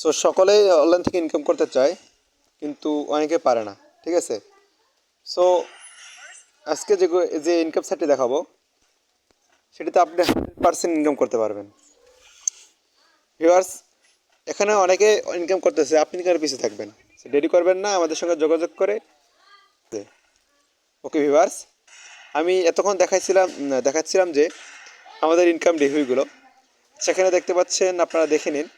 So সকলেই online থেকে income করতে চায়, কিন্তু অনেকে পারে না, ঠিক আছে? সো আজকে যে যে ইনকাম সাইটটি দেখাবো, সেটিতে আপনি হান্ড্রেড পার্সেন্ট ইনকাম করতে পারবেন। ভিউয়ার্স এখানে অনেকে ইনকাম করতেছে, আপনি কেন পিছিয়ে থাকবেন? দেরি করবেন না, আমাদের সঙ্গে যোগাযোগ করে। ওকে ভিউয়ার্স আমি এতক্ষণ দেখাইছিলাম, দেখাচ্ছিলাম যে আমাদের ইনকাম রিভিউগুলো সেখানে দেখতে পাচ্ছেন, আপনারা দেখে নিন।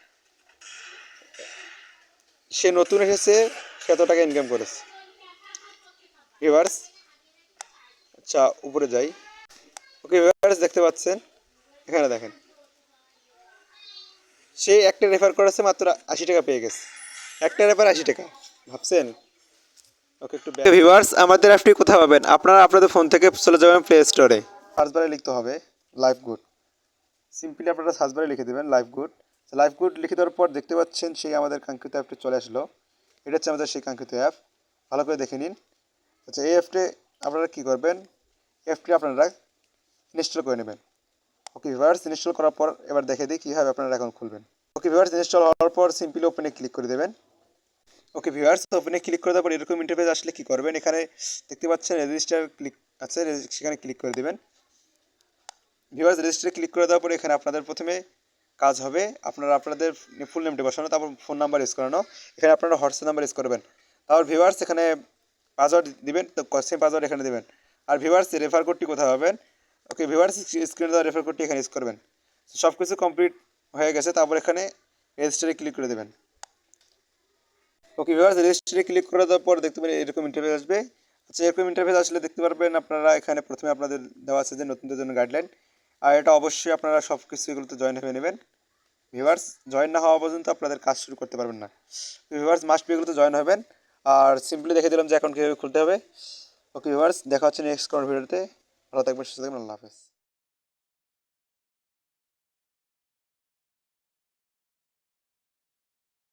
সে নতুন এসেছে সে এত টাকা ইনকাম করেছে। ভিউয়ার্স আচ্ছা উপরে যাই। ওকে ভিউয়ার্স দেখতে পাচ্ছেন? এখানে দেখেন। সে একটা রেফার করেছে মাত্র আশি টাকা পেয়ে গেছে। একটা রেফার আশি টাকা ভাবছেন? ওকে একটু ভিউয়ার্স আমাদের অ্যাপটি কোথায় পাবেন? আপনারা আপনাদের ফোন থেকে চলে যাবেন প্লে স্টোরে সার্চ বারে লিখতে হবে লাইফ গুড সিম্পলি আপনারা সার্চ বারে লিখে দেবেন লাইফ গুড লাইফ গুড লিখে দেওয়ার পর দেখতে পাচ্ছেন সেই আমাদের কাঙ্ক্ষিত অ্যাপটি চলে আসলো। এটা হচ্ছে আমাদের সেই কাঙ্ক্ষিত অ্যাপ ভালো করে দেখে নিন। আচ্ছা এই অ্যাপটি আপনারা কী করবেন? অ্যাপটি আপনারা ইনস্টল করে নেবেন। ওকে ভিভার্স ইনস্টল করার পর এবার দেখে দিই কীভাবে আপনারা অ্যাকাউন্ট খুলবেন। ওকে ভিভার্স ইনস্টল হওয়ার পর সিম্পলি ওপেনে ক্লিক করে দেবেন। ওকে ভিউয়ার্স ওপেনে ক্লিক করে দেওয়ার পর এরকম ইন্টারফেস আসলে কী করবেন? এখানে দেখতে পাচ্ছেন রেজিস্টার ক্লিক আছে, সেখানে ক্লিক করে দেবেন। ভিউয়ার্স রেজিস্টারে ক্লিক করে দেওয়ার পর এখানে আপনাদের প্রথমে কাজ হবে। আপনারা আপনাদের ফুল নেমটি বসানো, তারপর ফোন নাম্বার ইউজ করানো। এখানে আপনারা হোয়াটসঅ্যাপ নাম্বার ইউজ করবেন। তারপর ভিউয়ার্স এখানে পাসওয়ার্ড দিবেন, তো সেম পাসওয়ার্ড এখানে দেবেন। আর ভিউয়ার্স রেফার কোডটি কোথায় হবেন ওকে ভিউয়ার্স স্ক্রিনে দেওয়া রেফার কোডটি এখানে ইউজ করবেন। সব কিছু কমপ্লিট হয়ে গেছে, তারপর এখানে রেজিস্টারে ক্লিক করে দেবেন। ওকে ভিউয়ার্স রেজিস্ট্রি ক্লিক করে দেওয়ার পর দেখতে পারেন এরকম ইন্টারফেস আসবে। আচ্ছা এরকম ইন্টারফেস আসলে দেখতে পারবেন আপনারা এখানে প্রথমে আপনাদের দেওয়া আছে যে নতুনদের জন্য গাইডলাইন আর এটা অবশ্যই আপনারা সব কিছু এগুলোতে জয়েন হয়ে নেবেন। ভিভার্স জয়েন না হওয়া পর্যন্ত আপনাদের কাজ শুরু করতে পারবেন না। ভিভার্স মাস্ট বি এগুলোতে জয়েন হবেন। আর সিম্পলি দেখে দিলাম যে অ্যাকাউন্ট কীভাবে খুলতে হবে। ওকে ভিভার্স দেখা হচ্ছে নেক্সট কোন ভিডিওতে ভালো থাকবেন, সুস্থ থাকবেন, আল্লাহ হাফেজ।